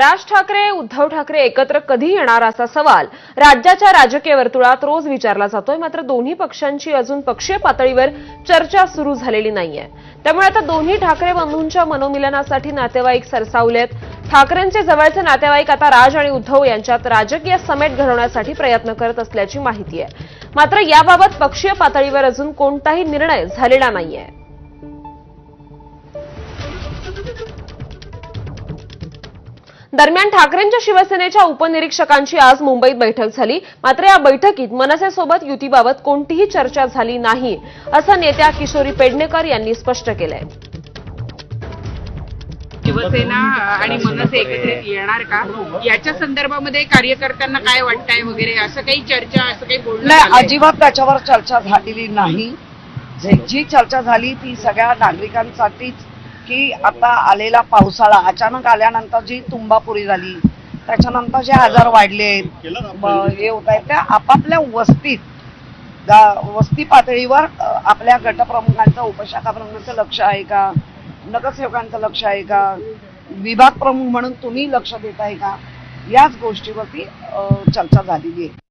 राज ठाकरे उद्धव ठाकरे एकत्र कधी येणार असा सवाल राज्याच्या राजकीय वर्तुळात रोज विचारला जातोय. मात्र दोन्ही पक्षांची अजून पक्षीय पातळीवर चर्चा सुरू झालेली नाहीये. त्यामुळे आता दोन्ही ठाकरे बंधूंच्या मनोमिलनासाठी नातेवाईक सरसावलेत ठाकरेंचे जवळचे नातेवाईक आता राज आणि उद्धव यांच्यात राजकीय समेट घडवण्यासाठी प्रयत्न करत असल्याची माहिती आहे. मात्र याबाबत पक्षीय पातळीवर अजून कोणताही निर्णय झालेला नाहीये. दरम्यान ठाकरेंच्या शिवसेनेच्या उपनिरीक्षकांची आज मुंबईत बैठक झाली. मात्र या बैठकीत मनसेसोबत युतीबाबत कोणतीही चर्चा झाली नाही असं नेत्या किशोरी पेडणेकर यांनी स्पष्ट केलंय. शिवसेना आणि मनसे एकत्रित येणार का? याच्या संदर्भामध्ये कार्यकर्त्यांना काय वाटतंय वगैरे? असं काही चर्चा असं काही बोलणं नाही? अजिबात त्याच्यावर चर्चा झालेली नाही. जे जी चर्चा झाली ती सगळ्या नागरिकांसाठीच की आता आलेला पावसाळा अचानक आल्यानंतर जी तुंबापुरी झाली त्याच्यानंतर जे आजार वाढले हे होत आहेत त्या आपापल्या वस्तीत वस्ती पातळीवर आपल्या गटप्रमुखांचं उपशाखा प्रमुखांचं लक्ष आहे का? नगरसेवकांचं लक्ष आहे का? विभाग प्रमुख म्हणून तुम्ही लक्ष देत आहे का? याच गोष्टीवरती चर्चा झालेली आहे.